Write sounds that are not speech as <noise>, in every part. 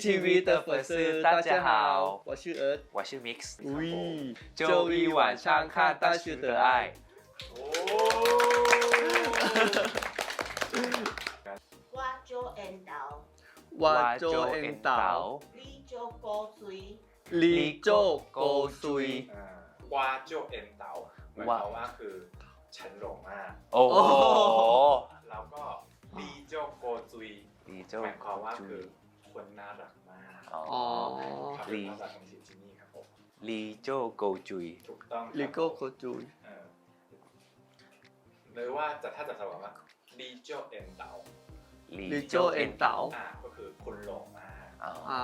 TV 的粉丝大家好我是儿 ว่าชื่อ Mix อุ้ย 周一晚上看大学的爱 โอ้ 我做引导，ว่าโจเอ็นเต๋า 你做高水， ลีโจโกซุย อ่าวาโจเอ็นเต๋าหมายความว่าคือฉันหลงมาก โอ้โห แล้วก็ลีโจโกจุย ลีเจ้า หมายความว่าคือ คนน่ารักมากอ๋ออ๋อ ครับลีเป็นภาษาของสิที่นี่ครับผมลีโจโกจุย ถูกต้องครับลีโกโกจุยเออหรือว่าจะถ้าจะสรุปว่าลีโจเอ็นเต๋าลีโจเอ็นเต๋า อ่าก็คือคุณหลงมากอ๋ออ่า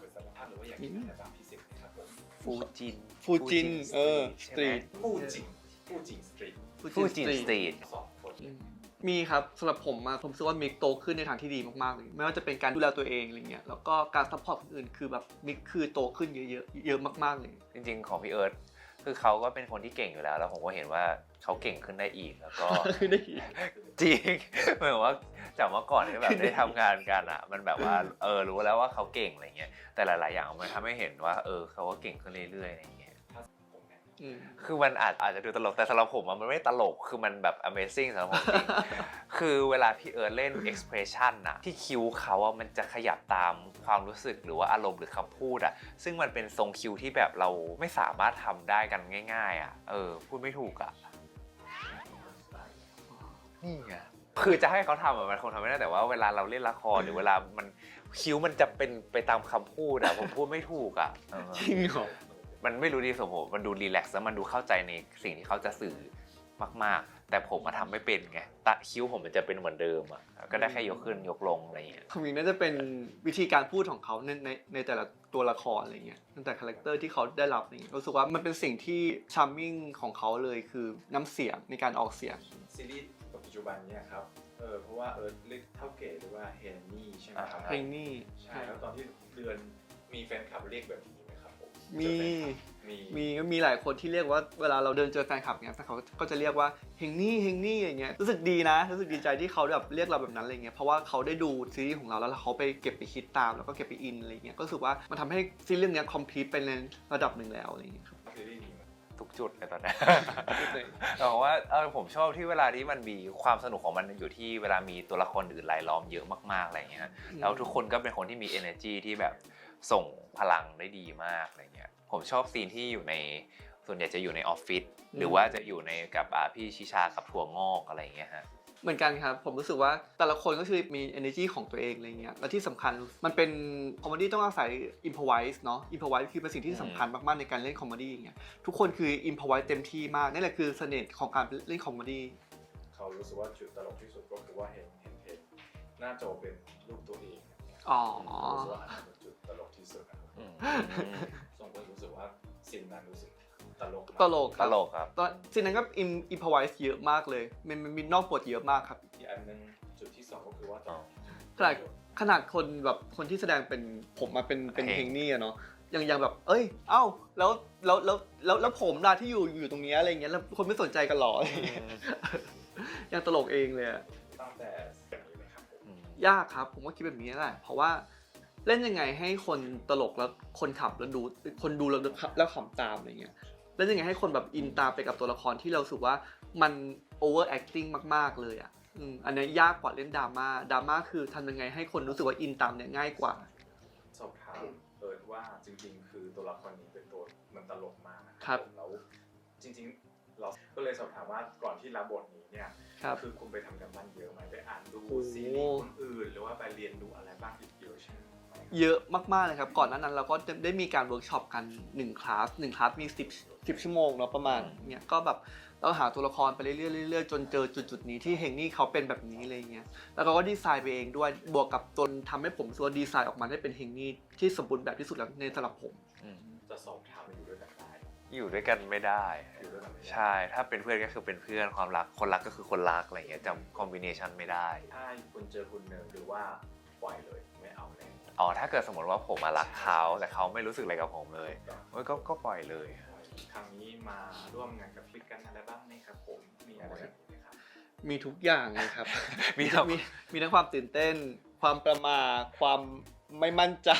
คือสมมติถ้าหรือว่าอยากกินอะไรบางพิเศษนะครับผมฟูจิน ฟูจิน เออ สตรีทผู้จริงผู้จริงสตรีทฟูจินสตรีท สองคน อืม มีครับสำหรับผมอะผมรู้สึกว่ามิกโตขึ้นในทางที่ดีมากๆเลยไม่ว่าจะเป็นการดูแลตัวเองอะไรเงี้ยแล้วก็การซัพพอร์ตคนอื่นคือแบบมิกคือโตขึ้นเยอะๆเยอะมากๆเลย จริง ๆ ของพี่เอิร์ธคือเขาก็เป็นคนที่เก่งอยู่แล้ว แล้วผมก็เห็นว่าเขาเก่งขึ้นได้อีกแล้วก็ คือได้อีก จริงเหมือนว่าจากเมื่อก่อนที่แบบได้ทำงานกันอะ มันแบบว่าเออรู้แล้วว่าเขาเก่งอะไรเงี้ยแต่หลาย ๆ อย่างมันทำให้เห็นว่า เออเขาก็เก่งขึ้นเรื่อยๆอะไรเงี้ย คือมันอาจอาจจะดูตลกแต่สำหรับผมอะมันไม่ตลกคือมันแบบ amazing สำหรับผมจริงคือเวลาพี่เอิร์ธเล่น expression อะที่คิ้วเขาอะมันจะขยับตามความรู้สึกหรือว่าอารมณ์หรือคำพูดอะซึ่งมันเป็นทรงคิ้วที่แบบเราไม่สามารถทำได้กันง่าย ๆอะเออพูดไม่ถูกอะนี่ไงคือจะให้เขาทำอะมันคงทำไม่ได้แต่ว่าเวลาเราเล่นละครหรือเวลามันคิ้วมันจะเป็นไปตามคำพูดอะผมพูดไม่ถูกอะเออจริงเหรอ มันไม่รู้ดีสมผมมันดูรีแลกซ์แล้วมันดูเข้าใจในสิ่งที่เขาจะสื่อมากๆ แต่ผมมาทำไม่เป็นไงตะคิ้วผมมันจะเป็นเหมือนเดิมอะก็ได้แค่ยกขึ้นยกลงอะไรอย่างเงี้ยคอมิกน่าจะเป็นวิธีการพูดของเขาในในในแต่ละตัวละครอะไรเงี้ยตั้งแต่คาแรคเตอร์ที่เขาได้รับอะไรเงี้ยรู้สึกว่ามันเป็นสิ่งที่ชาร์มมิ่งของเขาเลยคือน้ำเสียงในการออกเสียงซีรีส์ปัจจุบันเนี่ยครับเออเพราะว่าเออเรียกเท่าเก๋หรือว่าเฮนนี่ใช่ไหมครับเพลงนี้ใช่แล้วตอนที่เดือนมีแฟนคลับเรียกแบบนี้ไห มครับผมมีเจอแฟนคลับมีมีก็มีหลายคนที่เรียกว่าเวลาเราเดินเจอแฟนคลับเงี้ยแฟนคลับก็จะเรียกว่าเฮงนี่เฮงนี่อย่างเงี้ยรู้สึกดีนะรู้สึกดีใจที่เขาแบบเรียกเราแบบนั้นอะไรเงี้ยเพราะว่าเขาได้ดูซีรีส์ของเราแล้วเขาไปเก็บไปคิดตามแล้วก็เก็บไปอินอะไรเงี้ยก็รู้สึกว่ามันทำให้ซีรีส์เรื่องเนี้ยคอมพลีทไปในระดับหนึ่งแล้วอะไรเงี้ยครับซีรีส์นี้ไหมทุกจุดเลยตอนนี้แต่ว่าเออผมชอบที่เวลาที่มันมีความสนุกของมันอยู่ที่เวลามีตัวละครอื่นรายล้อมเยอะมากๆอะไรอย่างเงี้ยแล้วทุกคนก็เป็นคนที่มี energy ที่แบบ ส่งพลังได้ดีมากอะไรเงี้ยผมชอบซีนที่อยู่ในส่วนใหญ่จะอยู่ในออฟฟิศหรือว่าจะอยู่ในกับอ่าพี่ชิชากับถั่วงอกอะไรอย่างเงี้ยฮะเหมือนกันครับ ผมรู้สึกว่าแต่ละคนก็คือมี energy ของตัวเองอะไรเงี้ยและที่สำคัญมันเป็นคอมเมดี้ต้องอาศัย improvise เนาะ improvise คือเป็นสิ่งที่สำคัญมากๆในการเล่นคอมเมดี้อย่างเงี้ยทุกคนคือ improvise เต็มที่มากนี่แหละคือเสน่ห์ของการเล่นคอมเมดี้เขารู้สึกว่าจุดตลกที่สุดก็คือว่าเห็นเห็นเห็นหน้าจอเป็นรูปตัวเองเนี่ยอ๋อ ส่งคนรู้สึกว่าซีนนั้นรู้สึกตลกมากตลกคตรับลกครับ ตอนซีนนั้นก็ im- improvise เยอะมากเลย มันมันมีนอกบทเยอะมากครับ อีกอันหนึงจุดที่สองก็คือว่าตอนขนาดขนาดคนแบบคนที่แสดงเป็นผมมาเป็นเป็นเพลงเพลงนี่อะเนาะยังยังแบบ เอ้ย เอ้าแล้วแล้วแล้วแล้วแล้วผมล่ะที่อยู่อยู่ตรงเนี้ยอะไรเงี้ยแล้วคนไม่สนใจกันหรอยังตลกเองเลยอะตั้งแต่แบบนี้ไหมครับผมอืมยากครับ ผมว่าคิดแบบนี้แหละเพราะว่า เล่นยังไงให้คนตลกแล้วคนขับแล้วดูคนดูแล้วแล้วขำตามอะไรเงี้ยเล่นยังไงให้คนแบบอินตามไปกับตัวละครที่เราสึกว่ามัน over acting มาก ๆ เลยอะอืมอันนี้ยากกว่าเล่นดราม่าดราม่าคือทำยังไงให้คนรู้สึกว่าอินตามเนี่ยง่ายกว่า สอบถามเอิร์ดว่าจริง ๆ คือตัวละครนี้เป็นตัวมันตลกมากนะครับผมแล้วจริง ๆ เราก็เลยสอบถามว่าก่อนที่รับบทนี้เนี่ยครับคือคุณไปทำกันบ้านเยอะไหมไปอ่านดูโอ้ซีรีส์คนอื่น หรือว่าไปเรียนดูอะไรบ้างอีกเยอะใช่ไหม เยอะมากๆเลยครับ ก่อนหน้านั้นเราก็ได้มีการเวิร์กช็อปกัน1คลาส1คลาสมี 10 10 ชั่วโมงเนาะประมาณเนี่ยก็แบบเราหาตัวละครไปเรื่อยๆเรื่อยๆจนเจอจุดๆนี้ที่เฮงนี่เขาเป็นแบบนี้อะไรเงี้ยแล้วเราก็ดีไซน์ไปเองด้วยบวกกับจนทำให้ผมรู้สึกวาดีไซน์ออกมาได้เป็นเฮงนี่ที่สมบูรณ์แบบที่สุดแล้วในสำหรับผมอืมจะสอบถามอยู่ด้วยกันได้อยู่ด้วยกันไม่ได้อยู่ด้วยกันไม่ได้ ใช่ถ้าเป็นเพื่อนก็คือเป็นเพื่อนความรักคนรักก็คือคนรักอะไรอย่างเงี้ยจำคอมบิเนชันไม่ได้ถ้าคุณเจอคุณเนิร์หรือว่าปล่อยเลยไม่เอาแล้วอ๋อถ้าเกิดสมมติว่าผมมารักเขาแต่เขาไม่รู้สึกอะไรกับผมเลยเอ้ยก็ก็ปล่อยเลย ครั้งนี้มาร่วมงานกับฟิกกันอะไรบ้างไหมครับผมมีอะไรแบบนี้ไหมครับมีทุกอย่างเลยครับ มีทั้งมีมีทั้งความตื่นเต้น ความประหมาความไม่มั่นใจ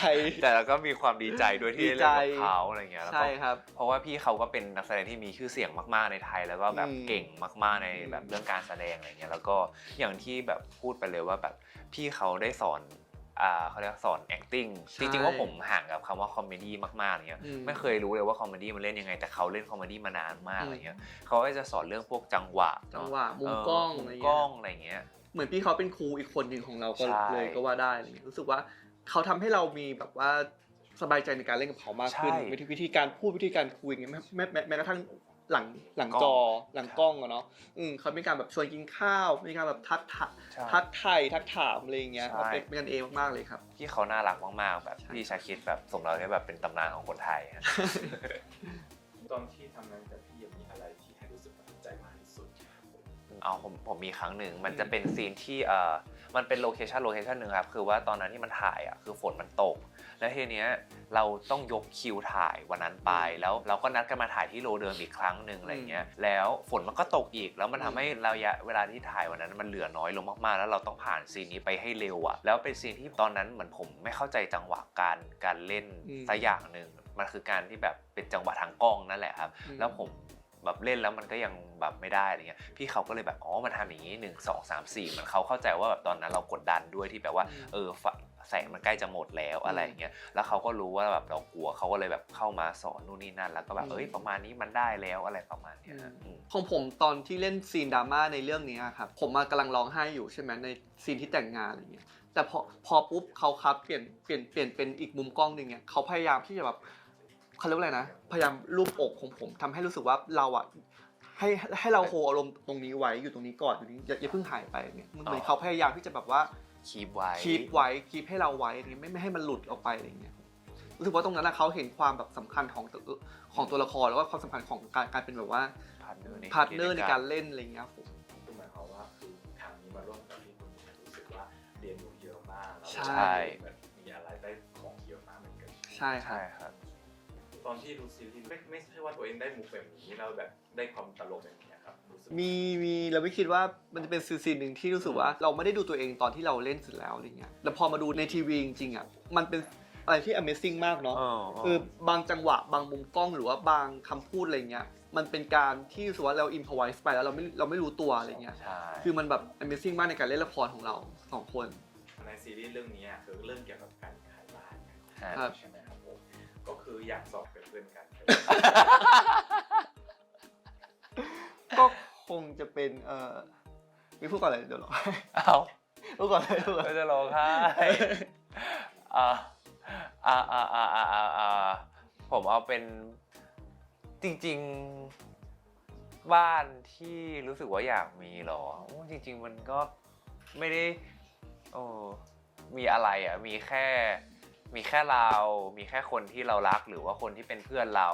แต่เราก็มีความดีใจด้วยที่ได้เล่นดีใจกับเขาอะไรเงี้ยแล้วใช่ก็ครับ เพราะว่าพี่เขาก็เป็นนักแสดงที่มีชื่อเสียงมากๆในไทย แล้วก็แบบอืมเก่งมากๆในแบบเรื่องการแสดงอะไรเงี้ยแล้วก็อย่างที่แบบพูดไปเลยว่าแบบพี่เขาได้สอนอ่า เขาเรียกสอน acting จริงๆว่าผมห่างกับคำว่าคอมเมดี้มากๆอะไรเงี้ยอืมไม่เคยรู้เลยว่าคอมเมดี้มันเล่นยังไง แต่เขาเล่นคอมเมดี้มานานมากอืมอะไรเงี้ยเขาก็จะสอนเรื่องพวกจังหวะจังหวะเนอะมุมกล้องเมุอะไรมเงี้ยกล้องอะไรเงี้ยเหมือนพี่เขาเป็นครูอีกคนหนึ่งของเราก็ใช่เลยก็ว่าได้อะไรเงี้ยรู้สึกว่าเขาทำให้เรามีแบบว่าสบายใจในการเล่นกับเขามากขึ้นใช่วิธีวิธีการพูดวิธีการคุยอย่างเงี้ยแม้แม้แม้แม้กระทั่ง หลังหลังกล้องจอหลังกล้องอะเนาะอืมเขามีการแบบชวนกินข้าว มีการแบบทักทะใช่ทักไทายทักถามอะไรอย่างเงี้ยใช่เป็นเป็นกันเองมากๆเลยครับพี่เขาน่ารักมากๆ แบบใช่พี่ชาคิดแบบสมเราได้แบบเป็นตำนานของคนไทยฮะตอนที่ทำงานกับพี่มีอะไรที่ให้รู้สึกประทับใจมากที่สุดเอาผมผมมีครั้งหนึ่งมันจะเป็นซีนที่เอ่อ มันเป็นโลเคชันโลเคชันหนึ่งครับคือว่าตอนนั้นที่มันถ่ายอะคือฝนมันตก แล้วทีเนี้ยเราต้องยกคิวถ่ายวันนั้นไป แล้วเราก็นัดกันมาถ่ายที่โลเดิมอีกครั้งหนึ่งอะไรเงี้ยแล้วฝนมันก็ตกอีก แล้วมันทำให้ระยะเวลาที่ถ่ายวันนั้นมันเหลือน้อยลงมากๆ แล้วเราต้องผ่านซีนนี้ไปให้เร็วอะแล้วเป็นซีนที่ตอนนั้นเหมือนผมไม่เข้าใจจังหวะการการเล่นอืมสักอย่างหนึ่งมันคือการที่แบบเป็นจังหวะทางกล้องนั่นแหละครับอืมแล้วผม แบบเล่นแล้วมันก็ยังแบบไม่ได้อะไรเงี้ยพี่เขาก็เลยแบบอ๋อมันทำอย่างนี้หนึ่งสองสามสี่เหมือนเขาเข้าใจว่าแบบตอนนั้นเรากดดันด้วยที่แบบว่าอืมเออฝแสงมันใกล้จะหมดแล้วอะไรอย่างเงี้ย แล้วเขาก็รู้ว่าแบบเรากลัวเขาก็เลยแบบเข้ามาสอนนู่นนี่นั่น แล้วก็แบบอืมเอ้ยประมาณนี้มันได้แล้วอะไรประมาณเนี้ยฮะอืมของผมตอนที่เล่นซีนดราม่าในเรื่องนี้ครับ ผมมากำลังร้องไห้อยู่ใช่ไหมในซีนที่แต่งงานอะไรเงี้ย แต่พอพอปุ๊บเขาครับเปลี่ยนเปลี่ยนเปลี่ยนเป็นอีกมุมกล้องหนึ่งเนี่ยเขาพยายามที่จะแบบ เขาเรียกว่าอะไรนะ พยายามรูปอกของผมทำให้รู้สึกว่าเราอะให้ให้เราโฮอารมณ์ตรงนี้ไว้อยู่ตรงนี้ก่อนอยู่นี้อย่าอย่าเพิ่งหายไปเนี่ยเหมือนเขาพยายามที่จะแบบว่า คีบไว้ คีปไว้คีปให้เราไว้อะไรเงี้ยไม่ไม่ให้มันหลุดออกไปอะไรเงี้ยรู้สึกว่าตรงนั้นนะเขาเห็นความแบบสำคัญของตัวของตัวละครแล้วก็ความสำคัญของการการเป็นแบบว่าพาร์ทเนอร์ในพาร์ทเนอร์ในการเล่นอะไรเงี้ยครับผม คือหมายความว่าคือทางนี้มาร่วมกับพี่คุณเนี่ยรู้สึกว่าเรียนรู้เยอะมากแล้วก็ใช่ เหมือนมีอะไรได้ของเยอะมากเหมือนกัน ใช่ครัใช่บครับ ตอนที่ดูซีรีส์ไม่ไม่ใช่ว่าตัวเองได้มุกแบบนี้เราแบบได้ความตลกแบบนี้ครับรู้สึกมีมีเราไม่คิดว่ามันจะเป็นซีซีนหนึ่งที่รู้สึกว่า เราไม่ได้ดูตัวเองตอนที่เราเล่นเสร็จแล้วอะไรเงี้ยแล้วพอมาดูในทีวีจริงๆอะมันเป็นอะไรที่ Amazing มากเนาะเออเออคือบางจังหวะ บางมุมกล้องหรือว่าบางคำพูดอะไรเงี้ยมันเป็นการที่รู้สึกว่าเราอิมพอไวส์ไปแล้วเราไม่เราไม่รู้ตัวอะไรเงี้ยใช่คือมันแบบ Amazing มากในการเล่นละครของเราสองคน ในซีรีส์เรื่องนี้อะคือเรื่องเกี่ยวกับการขายบ้านฮะครับใช่ไหมครับผมก็คืออยากสอบเป็นเพื่อน กันก็คงจะเป็นเอ่อมีพูดก่อนเลยเดี๋ยวหรอเอาพูดก่อนเลยพูดก่อนก็จะร้องไห้อ่าอ่าอ่าอ่าอ่าอ่าอ่าผมเอาเป็นจริง ๆ บ้านที่รู้สึกว่าอยากมีเหรอโอ้จริง ๆ มันก็ไม่ได้โอ้มีอะไรอะ มีแค่ มีแค่เรา มีแค่คนที่เรารักหรือว่าคนที่เป็นเพื่อนเรา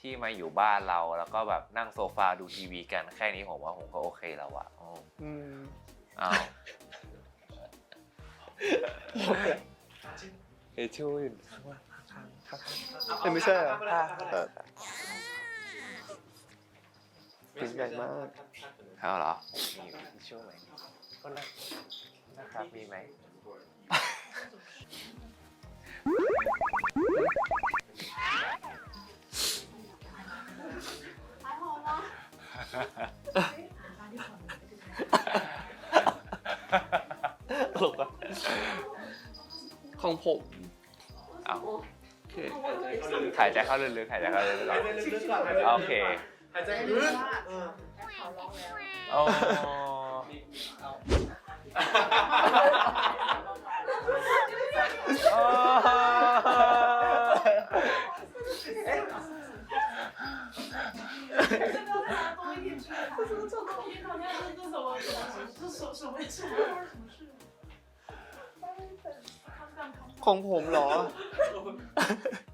ที่มาอยู่บ้านเราแล้วก็แบบนั่งโซฟาดูทีวีกันแค่นี้ผมว่าผมก็โอเคแล้วอะอ๋ออืมอ้าวเอชูอยู่ข้างล่างข้างข้างข้างเอ้ยไม่ใช่เหรอข้างเป็นใหญ่มากเอาเหรอมีชชู่ไหมก็นั่งนะครับมีไหม ตลกอะของผมเอาโอเคหายใจเข้าลึกๆหายใจเข้าลึกๆก่อนโอเคหายใจลึกโอ้ โอ้ 多一点去看，这这这东西好像是这什么这什什么什么发生什么事？他这样看 ของผมเหรอ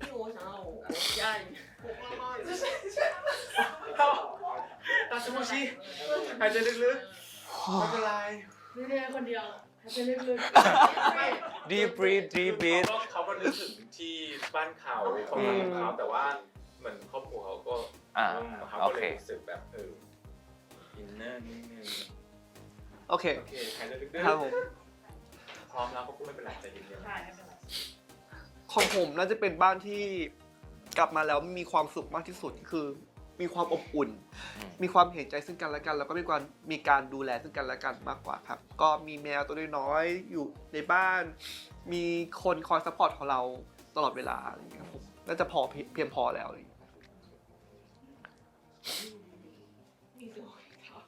因为我想到我我家里，我妈妈也是。 大深呼吸หายใจลึกๆไม่เป็นไร 那天คนเดี ยว还เป็นเรื่องดีบรีดดีบรีด เขาก็เขาก็นึกถึงที่บ้านเขาของเขาแต่ว่าเหมือนครอบครัวเขาก็อ่าอืมเขาโอก็เลเค ยรู้สึกแบบเอออินเนอร์นิดนึงโอเค โอเคหายใจลึกครับผมๆพร้อมแล้วก็พูดไม่เป็นไรใจเย็นใช่ไม่เป็นไรของผมน่าจะเป็นบ้านที่กลับมาแล้วมีความสุขมากที่สุดคือ มีความอบอุ่น มีความเห็นใจซึ่งกันและกัน แล้วก็มีความมีการดูแลซึ่งกันและกันมากกว่าครับ ก็มีแมวตัวน้อยๆอยู่ในบ้าน มีคนคอยซัพพอร์ตของเราตลอดเวลาอะไรอย่างเงี้ยครับน่าจะพอเพียงพอแล้วเลยมีตัวค่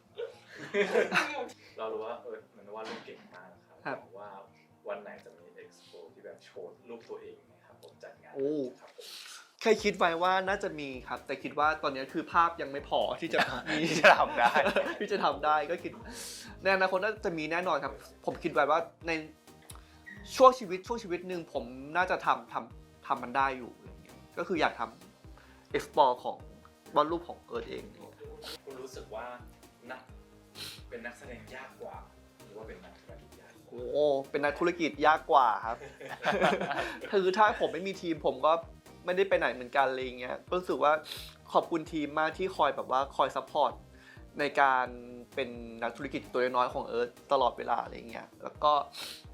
เรารู้ว่าเออเหมือนว่าลูกเก่งมากครับแต่ว่าวันไหนจะมีเอ็กซ์โปที่แบบโชว์ลูกตัวเองนะครับผมจัดงาน โอ้ เคยคิดไว้ว่าน่าจะมีครับ แต่คิดว่าตอนนี้คือภาพยังไม่พอที่จะมีที่จะทำได้ ที่จะทำได้ก็คิดในอนาคตน่าจะมีแน่นอนครับ ผมคิดไว้ว่าในช่วงชีวิตช่วงชีวิตหนึ่งผมน่าจะทำทำทำมันได้อยู่อะไรเงี้ยก็คืออยากทำ explore ของวาดรูปของเอิร์ธเอง คุณรู้สึกว่านักเป็นนักแสดงยากกว่า หรือว่าเป็นนักธุรกิจยากกว่าโอ้โหเป็นนักธุรกิจยากกว่าครับ คือถ้าผมไม่มีทีมผมก็ ไม่ได้ไปไหนเหมือนกันอะไรอย่างเงี้ยก็รู้สึกว่าขอบคุณทีมมากที่คอยแบบว่าคอยซัพพอร์ตในการเป็นนักธุรกิจตัวน้อยๆของเอิร์ธตลอดเวลาอะไรอย่างเงี้ยแล้วก็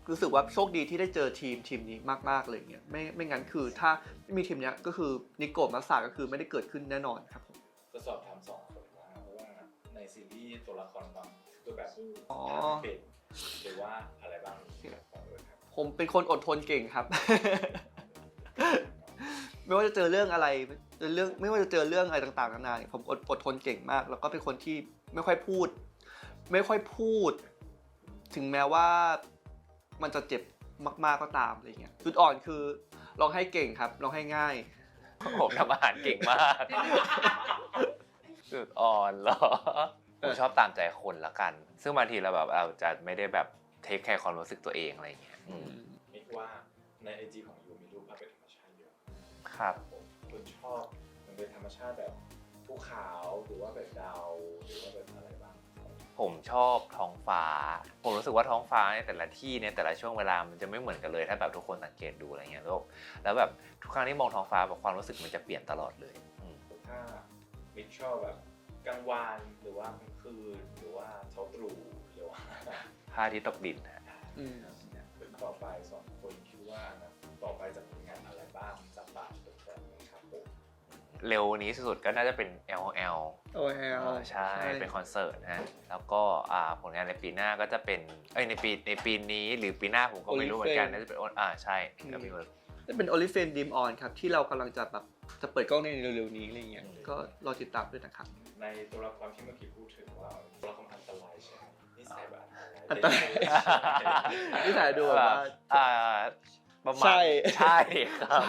รู้สึกว่าโชคดีที่ได้เจอทีมทีมนี้มากๆเลยอย่างเงี้ยไม่ไม่งั้นคือถ้าไม่มีทีมเนี้ยก็คือนิโกะมาสาก็คือไม่ได้เกิดขึ้นแน่นอนครับผมจะสอบถามสองคนว่าเพราะว่าในซีรีส์ตัวละครบางคือแบบอ๋อเก่งหรือว่าอะไรบ้างของเออครับผมเป็นคนอดทนเก่งครับ ไม่ว่าจะเจอเรื่องอะไรเรื่องไม่ว่าจะเจอเรื่องอะไรต่างๆนานาเนี่ยผมอดอดทนเก่งมาก แล้วก็เป็นคนที่ไม่ค่อยพูด ไม่ค่อยพูด ถึงแม้ว่ามันจะเจ็บมาก ๆก็ตามอะไรเงี้ยจุดอ่อนคือร้องให้เก่งครับร้องให้ง่ายผมทำอาหารเก่งมากจุดอ่อนเหรอผมชอบตามใจคนละกัน ซึ่งบางทีเราแบบเราจะไม่ได้แบบเทคแคร์ความรู้สึกตัวเองอะไรอย่างเงี้ยอืมมิกว่าในไอจีของ ครับผมคุณชอบมันเป็นธรรมชาติแบบภูเขาหรือว่าแบบดาวหรือว่าแบบอะไรบ้างผมชอบท้องฟ้า ผมรู้สึกว่าท้องฟ้าในแต่ละที่ในแต่ละช่วงเวลามันจะไม่เหมือนกันเลยถ้าแบบทุกคนสังเกตดูอะไรเงี้ยแล้วแล้วแบบทุกครั้งที่มองท้องฟ้าแบบความรู้สึกมันจะเปลี่ยนตลอดเลยอืมถ้ามิกชอบแบบกลางวันหรือว่ากลางคืนหรือว่าเช้าตรู่หรือว่าพระอาทิตย์ตกดินฮะอืมต่อไปสองคนคิดว่านะต่อไปจะมีงาน เร็วนี้สุดๆก็น่าจะเป็น L L โอ้ยเออใช่ เป็นคอนเสิร์ตนะฮะแล้วก็อ่าผลงานในปีหน้าก็จะเป็น เอ้ยในปีในปีนี้หรือปีหน้าผมก็ไม่รู้เหมือนกัน น่าจะเป็นอ่าใช่ก็มีจะเป็น o l i f a n Dream On ครับ ที่เรากำลังจะแบบจะเปิดกล้องในเร็วๆนี้อะไรเงี้ย ก็รอติดตามด้วยนะครับ ในตัวละครที่เมื่อกี้พูดถึงว่าตัวละครอันตรายใช่ไหมนิสัยแบบอันตรายนิสัยดูแบบว่าอ่าประมาณใช่ใช่ครับ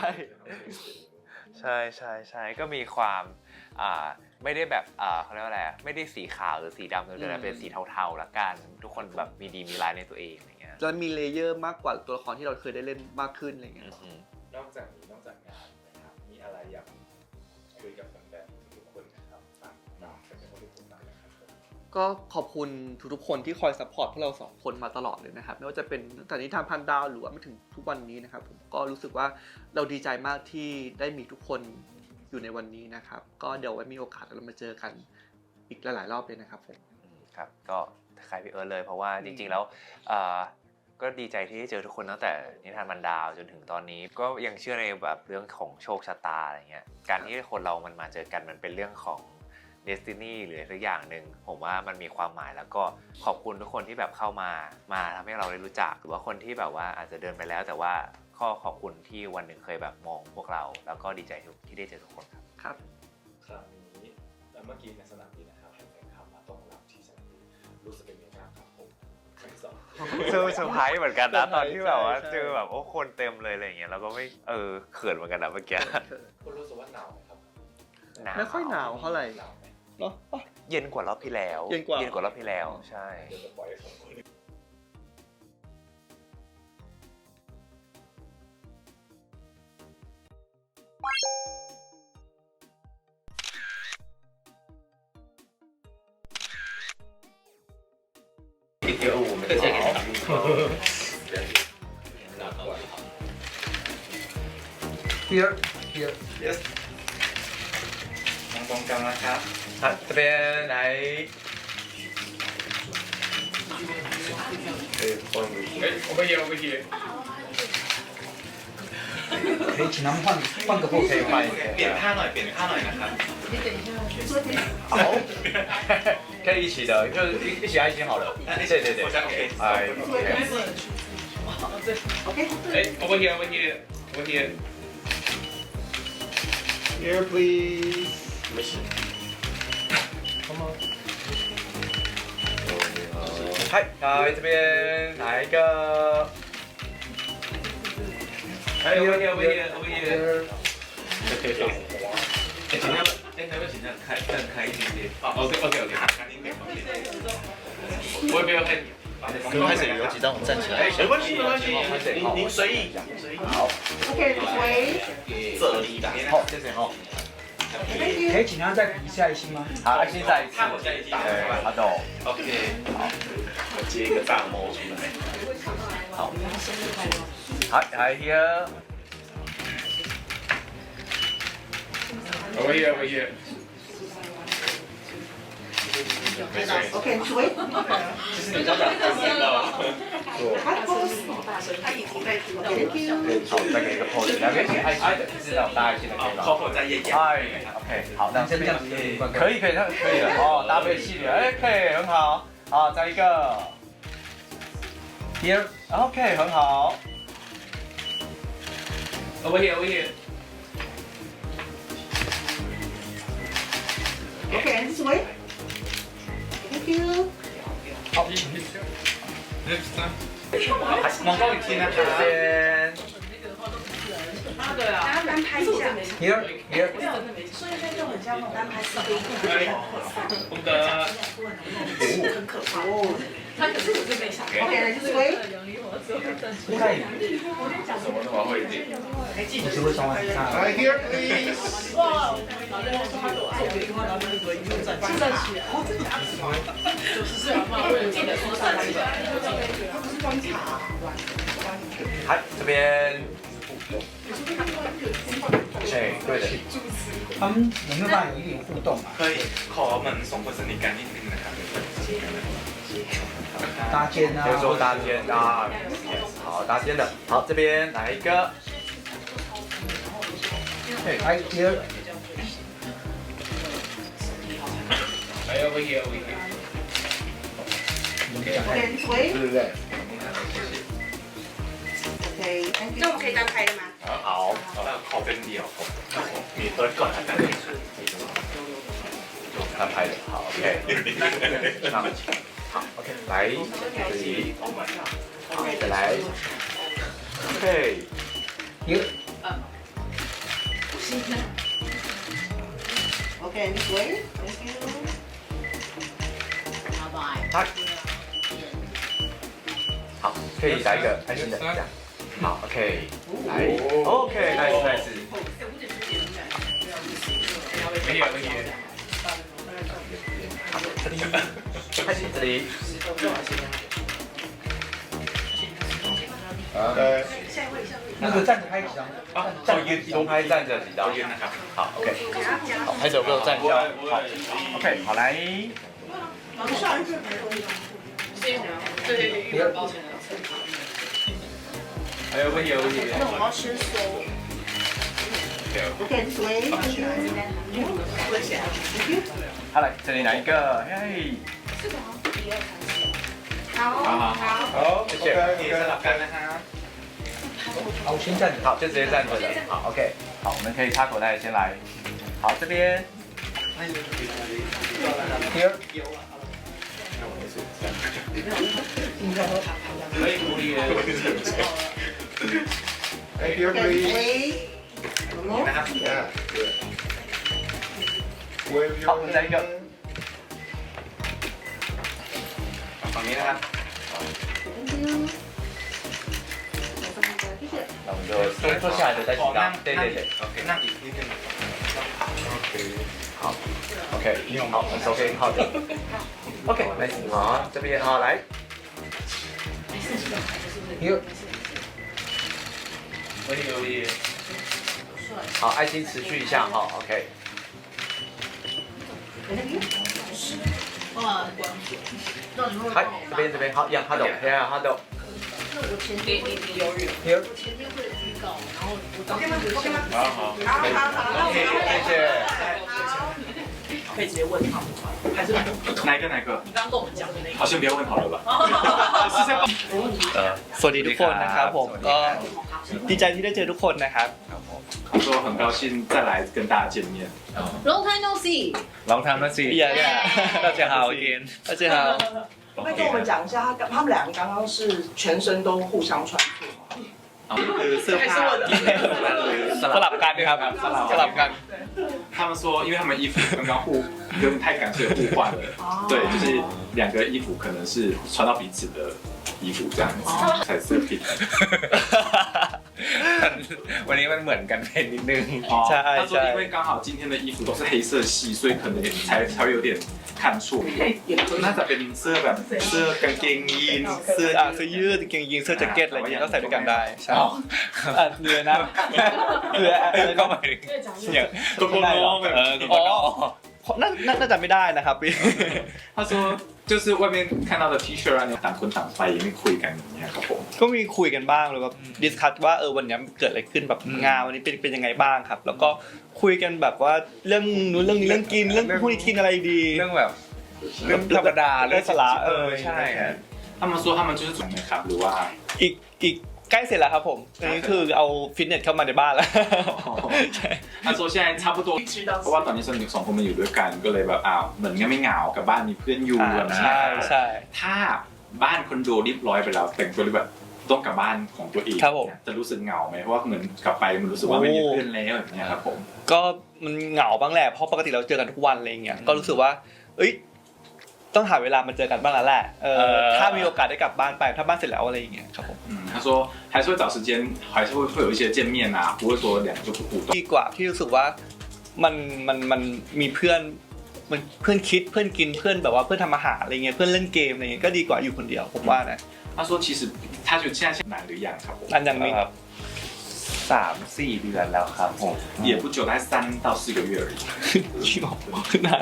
ใช่ใช่ใช่ใช่ก็มีความอ่าไม่ได้แบบอ่าเขาเรียกว่าอะไรอะไม่ได้สีขาวหรือสีดำเลยอืมแต่เป็นสีเทาๆละกัน ทุกคนแบบมีดีมีร้ายในตัวเองอะไรเงี้ยจะมีเลเยอร์มากกว่าตัวละครที่เราเคยได้เล่นมากขึ้นอะไรเงี้ยอืมนอกจากนี้นอกจากงาน ก็ขอบคุณทุกๆคนที่คอยซัพพอร์ตพวกเราสองคนมาตลอดเลยนะครับไม่ว่าจะเป็นตั้งแต่นิทานพันดาวหรือว่ามาถึงทุกวันนี้นะครับผมก็รู้สึกว่าเราดีใจมากที่ได้มีทุกคนอยู่ในวันนี้นะครับ ก็เดี๋ยวไว้มีโอกาสเรามาเจอกันอีกหลายๆรอบเลยนะครับผมครับก็คล้ายพี่เอิร์ธเลยเพราะว่าจริงๆแล้วก็ดีใจที่ได้เจอทุกคนตั้งแต่นิทานมันดาวจนถึงตอนนี้ ก็ยังเชื่อในแบบเรื่องของโชคชะตาอะไรเงี้ยการที่คนเรามันมาเจอกันมันเป็นเรื่องของ เดสตินีหรือสักอย่างหนึ่งผมว่ามันมีความหมายแล้วก็ขอบคุณทุกคนที่แบบเข้ามา มาทำให้เราได้รู้จัก หรือว่าคนที่แบบว่าอาจจะเดินไปแล้ว แต่ว่าก็ขอบคุณที่วันหนึ่งเคยแบบมองพวกเรา แล้วก็ดีใจที่ได้เจอทุกคนครับครับครั้งนี้และเมื่อกี้ในสนามบินนะครับแฟนๆขับมาต้อนรับที่สนามบินรู้สึกเป็นยังไงบ้างครับผมครั้งที่สองเซอร์เซอร์ไพรส์เหมือนกันนะเซอร์ไพตรอส์นที่แบบว่าใช่เจอแบบโอ้คนเต็มเลยอะไรอย่างเงี้ยแล้วก็ไม่เออเขินเหมือนกันนะเมื่อกี้คุณรู้สึกว่าหนาวไหมครับหนาวไม่ค่อยหนาวเท่าไหร่หนาวไหม เนาะอะเย็นกว่ารอบที่แล้ว เย็นกว่า เย็นกว่ารอบที่แล้ว ใช่ เดี๋ยวจะปล่อยให้สอ 个 pose 可以换一个 เปลี่ยนท่าหน่อย เปลี่ยนท่าหน่อยนะครับ 好，可以一起的，就是一一起爱心好了。对对对，我这样 OK 哎，OK，哎，over here over here over here Here please 没事嗨，来这边来一个，哎，over here over here Over here 可以可以哎，请他们，哎，能不能请他开站开一点点？OK。OK OK，我也没有很。刚开始。有几张我站起来，没关系没关系，您您随意随意。好，OK，喂，这里的。好，谢谢哈。可以请他再比一下爱心吗？好，爱心再一次，看我下一集。对，好。的，OK，好，我接一个大猫出来。好，好，来 here，Over here over here。OK，喂，就是你刚才看到。他 pose，他已经在做，Thank you。好，再给一个 pose，两边爱心的，是那种大爱心的可以吗？泡泡在夜夜。哎，OK，好，那这边可以可以，那可以了哦，搭配系列，哎，可以，很好，好，再一个，here，OK，很好，Over here Okay, this way. Thank you. 好，next time. 广告语听的这。的。单拍一下。Here, here. 就很像那种单拍摄。对。不得。很可怕。OK，就是喂。往后一点。Right here, please. 哇，说，九十岁，说？站起来，他不是，好，这边互。对的。他。们能够让人一点互动嘛？可以。靠我们送个神秘嘉宾给你们看。สนิทกันนิดนึงนะครับ 搭肩啊比，如说搭肩啊，好，搭肩的，好，这边来一个，对，来 here，哎，over here over here。 OK，喂对不对？ ，OK，那我们可以单拍的吗？好， แล้วขอเป็นเดี่ยวผมมีเติร์ดก่อนแล้วกัน 他拍的，好，OK，那 好，OK，来，可以，好，再来，OK，一个，嗯，不行，OK，你过来，Thank you，拜拜好，可以来一个开心的，这样，好，OK，来，OK，nice，nice，没有，没有。开始这里。啊。下一位，下一位。那个站着拍照。啊，照原多拍站着几张，好，OK。拍手不要站脚，好，OK。好来。对对对，有点，抱歉。还有没有？那我要先说。ok。好嘞，这里哪一个？嘿。 好，好。好，谢谢。 โอเคสลับกันนะฮะ 好，我先站着。好，就直接站着的。好，OK，好，我们可以插口袋先来。好，这边 here，เฮ้ยกูดีเลย Right here please。喂， นะครับ Yeah. Wave your 好，我们来一个。 ฝั่งนี้นะครับ Thank you。谢谢。那我们就坐坐下来的再几 ขอนั่ 张 ง。对对对， โอเคนั่งอีกนิดนึง 好，OK，好，我们手可以靠着。OK，来，好，这边好来。 here， over here over here 好，爱心持续一下哈，OK。 嗨，这边这边好，一样，哈斗，一样哈斗。你你你犹豫了。 here， 稿，然后我当时就先好好，好好好，那我们谢谢。可以直接问他们吗？还是哪一个哪一个？你刚刚跟我们讲的那好，先不要问好了吧。是在 เออ สวัสดีทุกคนนะครับผม สวัสดี ก็ ครับ ดีใจที่ได้เจอทุกคนนะครับ 他说很高兴再来跟大家见面。 Long time no see。 ลองทำมาสิ อย่าอย่า เราจะหาเกณฑ์ 大家好<laughs> 那跟我们讲一下，他跟他们两个刚刚是全身都互相穿错吗？ คือเสื้อผ้าท<laughs> ี่สลับกันครับสลับกัน 他们说，因为他们衣服刚刚互有点太赶，所以互换了。对，就是两个衣服可能是穿到彼此的衣服这样子，彩色品。 <laughs> วันนี้มันเหมือนกันเป็นนิดนึง 哦，ใช่ 他说 ใช่ 因为刚好今天的衣服都是黑色系，所以可能才才会有点看错。น่าจะเป็นเสื้อแบบเสื้อกางเกงยีนส์เสื้อ อ่าเสื้อยืดกางเกงยีนส์เสื้อแจ็คเก็ตอะไรอย่างเงี้ยก็ใส่ด้วยกันได้ใช่อ่ะเรือนะเรืออะไร ก็ นะ หมายถึง 越讲 อย่าง ตัวโน้แบบ เออก็อ๋อ น่าน่าน่าจะไม่ได้นะครับพี่ 他说就是外面看到的 T 恤啊，你ต่างคนต่างไปยังไม่คุยกันอย่างเงี้ยครับผม ก็มีคุยกันบ้างเลยว่าดิสคัทว่าเออวันเนี้ยเกิดอะไรขึ้นแบบงานวันนี้เป็นเป็นยังไงบ้างครับ แล้วก็คุยกันแบบว่าเรื่องนู้นเรื่องนี้เรื่องกินเรื่องพรุ่งนี้กินอะไรดี เรื่องแบบ เรื่องธรรมดา เรื่องสาระเออ ใช่ฮะ 他们说他们就是准备ครับหรือว่า อีกอีก ใกล้เสร็จแล้วครับผมอันนี้คือเอาฟิตเนสเข้ามาในบ้านแล้วใช่ 他说现在差不多知道 เพราะว่าตอนนี้สนิทสองคนมาอยู่ด้วยกันก็เลยแบบอ้าวเหมือนงั้นไม่เหงากับบ้านมีเพื่อนอยู่ อ่า แบบนั้น ใช่ใช่ ถ้าบ้านคอนโดเรียบร้อยไปแล้วแต่งตัวแบบต้องกลับบ้านของตัวเอง ครับผม จะรู้สึกเหงาไหมเพราะว่าเหมือนกลับไปมันรู้สึกว่าไม่มีเพื่อนแล้วอย่างเงี้ยครับผม ก็มันเหงาบ้างแหละเพราะปกติเราเจอกันทุกวันอะไรเงี้ยก็รู้สึกว่า เอ้ย ต้องหาเวลามาเจอกันบ้างแล้วแหละเออ เออ ถ้ามีโอกาสได้กลับบ้านไปถ้าบ้านเสร็จแล้วอะไรอย่างเงี้ยครับผม 嗯，他说还是会找时间，还是会会有一些见面啊，不会说两个就不互动。 ดีกว่าที่รู้สึกว่ามันมันมันมีเพื่อนมันเพื่อนคิดเพื่อนกินเพื่อนแบบว่าเพื่อนทำอาหารอะไรเงี้ยเพื่อนเล่นเกมอะไรเงี้ยก็ดีกว่าอยู่คนเดียวผมว่านะ 他说其实他觉得现在是难的样，ครับผม อันยังมี ครับ สามสี่เดือนแล้วครับผม 也不久，大概三到四个月而已。 จริงเหรอนาน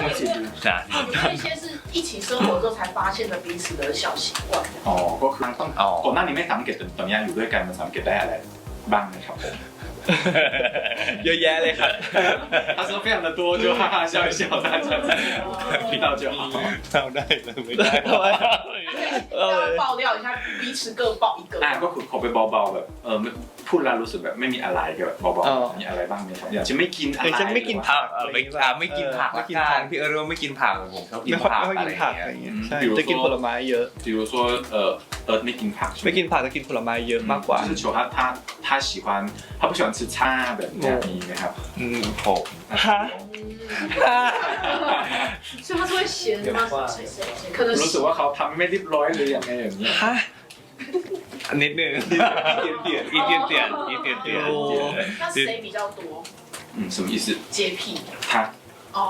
จ้ะ 那些是一起生活之后才发现的彼此的小习惯。อ๋อก็คือต้องก่อนหน้านี้ไม่สังเกตแต่ตอนนี้อยู่ด้วยกันมันสังเกตได้อะไรบ้างนะครับผม เยอะแยะเลยครับ 他说非常的多，就哈哈笑一笑，大家听到就好。 เราได้เลยไม่ได้ 要爆料一下，彼此各爆一个。 อ่าก็คือขอไปเบาๆแบบเออพูดแล้วรู้สึกแบบไม่มีอะไรก็แบบเบาๆมีอะไรบ้างไหมครับอย่างเช่นไม่กินอะไร อย่างเช่นไม่กิน อ่าเออไม่อ่าไม่กินผัก ไม่ ไม่ กิ กิ น น ผั ผั ก กพี่เออว่าไม่กินผักผมชอบกิน ไม่ค่อย ผัก ไม่ค่อย อะไร กิน อ ผัก ย่าง อะไร เงี้ย เงี้ยใช่ 比如 จะกินผล 说 ไม้เยอะ 比如说呃呃ไม่กินผักใช่ไหม ไม่กินผักจะกินผลไม้เยอะมากกว่า 就是球他他他喜欢他不喜欢 吃菜แบบนี้มีไหมครับ อืมผม ฮะ 所以他是会咸的吗？谁谁谁？可能 รู้สึกว่าเขาทำไม่เรียบร้อยเลยอย่างไงอย่างเงี้ย ฮะ นิดนึงอีเตียนเตียนอีเตียนเตียน โอ้ 那谁比较多嗯什么意思洁癖？他哦，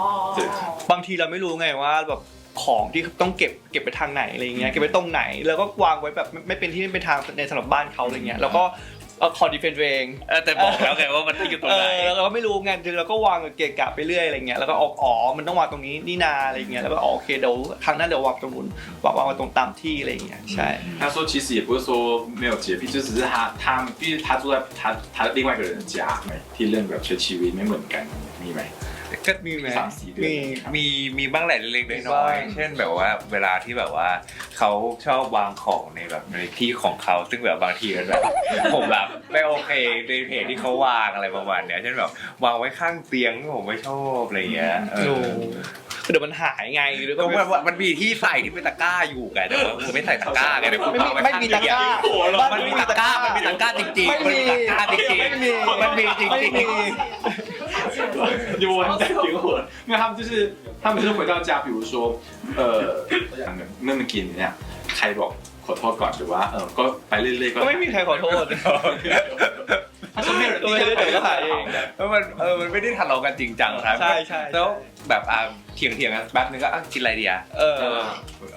บางทีเราไม่รู้ไงว่าแบบของที่ต้องเก็บเก็บไปทางไหนอะไรเงี้ยเก็บไปตรงไหน แล้วก็วางไว้แบบไม่ไม่เป็นที่ไม่เป็นทางในสำหรับบ้านเขาอะไรเงี้ยแล้วก็ เออขอดีเฟนต์ตัวเอง เออแต่บอกแล้วไงว่ามันอยู่ตรง เอ ไหน อแล้วเราก็ไม่รู้ไงคือเราก็วางเกะกะไปเรื่อยอะไรเงี้ยแล้วก็ออกอ๋อมันต้องวางตรงนี้นี่นาอะไรเงี้ยแล้วก็อ๋อโอเคเดี๋ยวครั้งหน้าเดี๋ยววางตรงนู้นวางวางไว้ตรงตามที่อะไรเงี้ยใช่ 他说其实也不是说没有洁癖，就只是他他必须他住在他他另外一个人的家ไหมที่เรื่องแบบใช้ชีวิตไม่เหมือนกันมีไหม ก็มีไหมสามสี่เดือนมีมีมีบ้างแหละเล็กๆมีน้บ้าอยงๆเช่นแบบว่าเวลาที่แบบว่าเขาชอบวางของในแบบในที่ของเขาซึ่งแบบบางทีมันแบบผมแบบไม่โอเคในเพจที่เขาวางอะไรประมาณเนี้ยเช่นแบบวางไว้ข้างเตียงที่ผมไม่ชอบอะไรอย่างเงี้ยเอโอ้อเดี๋ยวมันหายไงหรือก็ก็มันมันมีที่ใส่ที่เป็นตะกร้าอยู่ไงแต่ว่าผมไม่ใส่ตะกร้าไงเดี๋ยวผมไม่มีเอาไว้ไม่ข้างมีเตีตะยกร้างมันมีตะกร้ามันมีตะกร้าจริงๆมันมีตะกร้าจริงไม่มีๆมันมีจริงไม่มี 有人在点火，因为他们就是他们就是回到家，比如说呃ไม่มากินเนี่ยใครบอกขอโทษก่อนหรือว่าเออก็ไปเรื่อยๆก็ ก็ไม่มีใครขอโทษ 他说没有人 ก็ไม่ได้เดี๋ยวก็หายเอง เพราะมันเออมันไม่ได้ทะเลาะกันจริงจังครับ ใช่ใช่ แล้วแบบอ่าเถียงเถียงๆกันแป๊บนึงก็อ่ะกินอะไรดีอ่ะ เออ เออ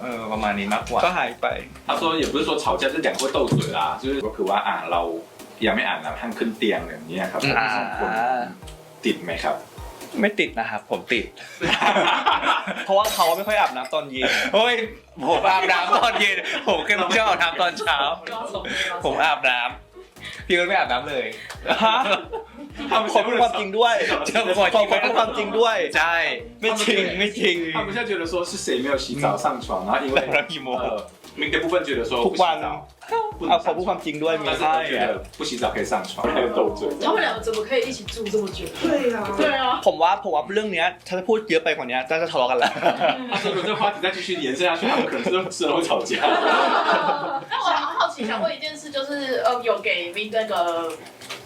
เออประมาณนี้มากกว่า ก็หายไป 他说也不是说吵架，就是两个会斗嘴啦，就是ก็คือว่าอ่าเรายังไม่อ่านแล้วท่านขึ้นเตียงอย่างนี้ยครับ อ่า สองคน ติดไหมครับ ไม่ติดนะครับ ผมติด เพราะว่าเขาไม่ค่อยอาบน้ำตอนเย็น เฮ้ยผมอาบน้ำตอนเย็น ผมแค่ไม่ชอบอาบน้ำตอนเช้า ผมอาบน้ พี่เอิร์ธไม่อาบน้ำเลย ฮะขอพูดความจริงด้วย เจ้าขอ ขอพูดความจริงด้วย ใช่ ไม่จริงไม่จริง 他们现在觉得说是谁没有洗澡上床，然后因为然后一摸呃， 明的部分觉得说 ทุ 不 ก 洗 วัน 澡，不 เอา 能 ขอพูดความจริงด้วยมี 但是我觉得不洗澡可以上床，那个斗嘴。他们两个怎么可以一起住这么久？对呀、对啊， ผมว่าผมว่าเรื่องเนี้ยถ้าจะพูดเยอะไปกว่านี้น่าจะทะเลาะกันแล้ว 他说如果这个话题再继续延伸下去，他们可能是真的会吵架。<laughs> 那我好奇想问一件事，就是呃，有给 V 那个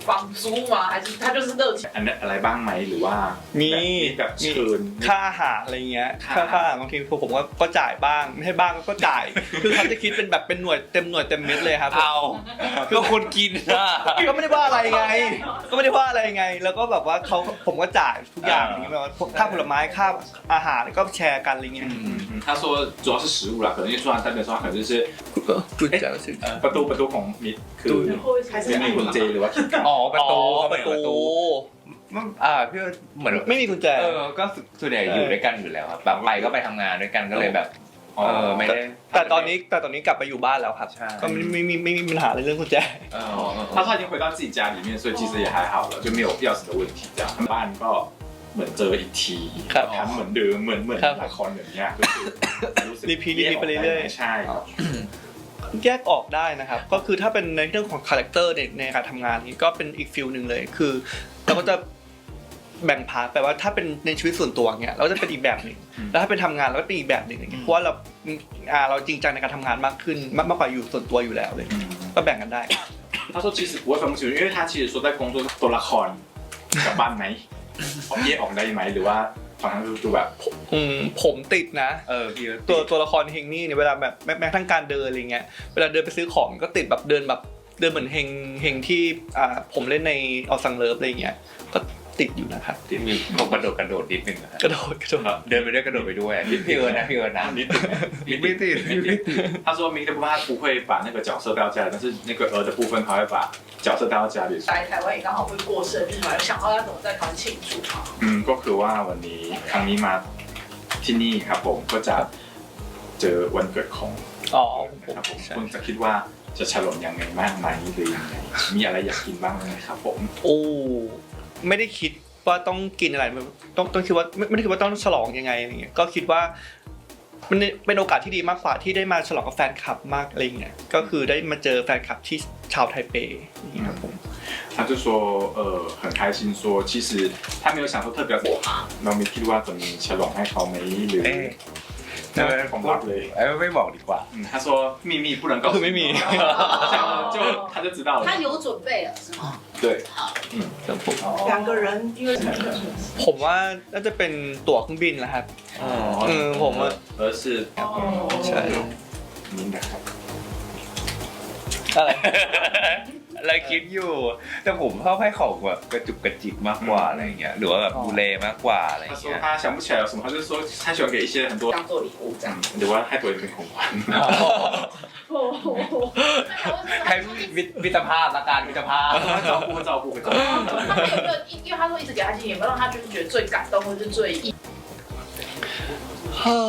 房租吗？还是他就是热情？ อันนั้นอะไรบ้างไหมหรือว่า มี แบบ มี เชิญ ค่าอาหารอะไรเงี้ย ค่า ค่าค่าอาหารบางทีผมก็ก็จ่ายบ้าง ไม่ให้บ้างก็จ่าย คือเขาจะคิดเป็นแบบเป็นหน่วยเต็มหน่วยเต็มเม็ดเลยครับ เอาก็คนกินนะ ก็ไม่ได้ว่าอะไรไง ก็ไม่ได้ว่าอะไรไง แล้วก็แบบว่าเขาผมก็จ่ายทุกอย่าง อ่า อย่างเงี้ยแบบว่าค่าผลไม้ค่าอาหารก็แชร์กันอะไรเงี้ย 嗯嗯，他说主要是食物啦，可能因为做完单的时候，他可能就是 จุดจ่ายสิ ประตูประตูของมิดคือ 还是 ไม่มีกุญแจหรือว่าคิดกัน อ๋อประตู อ๋อ เขา ป เป็น ระ ประ ตู ตูมันอ่าพี่เอิร์ธเหมือน ไม่มีกุญแจ เออก็ส่วนใหญ่อยู่ด้วยกันอยู่แล้วครับแบบไปก็ไปทำงานด้วยกันก็เลยแบบเออไม่ได้ แต่ตอนนี้แต่ตอนนี้กลับไปอยู่บ้านแล้วครับ ใช่ ก็ไม่ไม่ไม่ไม่มีปัญหาอะไรเรื่องกุญแจ เออ 他说他已经回到自己家里面，所以其实也还好了，就没有钥匙的问题。这样บ้านก็เหมือนเจออีกที ครับ ทำเหมือนเดิมเหมือนเหมือน ครับ ละครอย่างเงี้ยก็คือรู้สึก รีพีทรีพีทไปเรื่อยๆ ใช่ครับ แยกออกได้นะครับ ก็คือถ้าเป็นในเรื่องของคาแรคเตอร์ในในการทำงานนี้ก็เป็นอีกฟิลหนึ่งเลย คือเราก็จะแบ่งพาร์ทแปลว่าถ้าเป็นในชีวิตส่วนตัวเนี้ยเราจะเป็นอีกแบบหนึ่ง อืม แล้วถ้าเป็นทำงานเราก็เป็นอีกแบบหนึ่งอย่างเงี้ยเพราะว่าเราอ่าเราจริงจังในการทำงานมากขึ้นมากมากกว่าอยู่ส่วนตัวอยู่แล้วเลย อืม ก็แบ่งกันได้ 他说其实不会分不清楚，因为他其实说在工作ตัวละครกลับบ้านไหมแยกออกได้ไหมหรือว่า บางครั้งดูแบบอืมผมติดนะ เออพี่เอิร์ธตัวตัวละครเฮงนี่เนี่ยเวลาแบบแม้แม้กระทั่งการเดินอะไรเงี้ยเวลาเดินไปซื้อของก็ติดแบบเดินแบบเดินเหมือนเฮงเฮงที่อ่าผมเล่นในเอาซังเลิฟอะไรเงี้ยก็ ติดอยู่นะครับ ที่มีพวกกระโดดกระโดดนิดนึงนะฮะ กระโดดกระโดด เดินไปด้วยกระโดดไปด้วยพี่เอิร์ธนะพี่เอิร์ธนะ นิด นิดไม่ติดนิดไม่ติด 他说明的部分他不会把那个角色带到家里，但是那个鹅的部分他会把角色带到家里。来台湾也刚好会过生日嘛，有想到要怎么在台湾庆祝吗？ อืมก็คือว่าวันนี้ครั้งนี้มาที่นี่ครับผมก็จะเจอวันเกิดของ อ๋อผม ครับผม ใช่ คุณจะคิดว่าจะฉลองยังไงมากไหมหรือยังไงมีอะไรอยากกินบ้างไหมครับผม โอ้ ไม่ได้คิดว่าต้องกินอะไรต้องต้องคิดว่าไม่ไม่ได้คิดว่าต้องฉลองยังไงอะไรเงี้ยก็คิดว่ามันเป็นโอกาสที่ดีมากกว่าที่ได้มาฉลองกับแฟนคลับมากอะไรเงี้ยก็คือได้มาเจอแฟนคลับที่ชาวไทเปอย่างเงี้ยครับผม 他就说呃很开心说其实他没有想说特别เราไม่คิดว่าจะมีฉลองให้เขาไหมหรือ เอ๊ะ เออผมรับเลย เอ้ยไม่บอกดีกว่า 嗯他说秘密不能告诉秘密这样就他就知道了他有准备了是吗？ 对ครับผม 两个人因为ผมว่าน่าจะเป็นตั๋วเครื่องบินแหละครับ อ๋อ เออผมว่า 而是 ใช่ 明白ครับ อะไร อะไรคิดอยู่ แต่ผมชอบให้ของแบบกระจุกกระจิกมากกว่าอะไรเงี้ยหรือว่าแบบดูเลมากกว่าอะไร 他说 เงี้ย 他想不起来有什么，他就说他喜欢给一些很多，当做礼物这样。嗯，หรือว่าให้ตัวเองเป็นของขวัญ ให้มิตรมิตรภาพละกันมิตรภาพ 照顾会照顾会照顾。他们有没有，因为他说一直给他惊喜，有没有让他就是觉得最感动或者是最意？ ฮ่า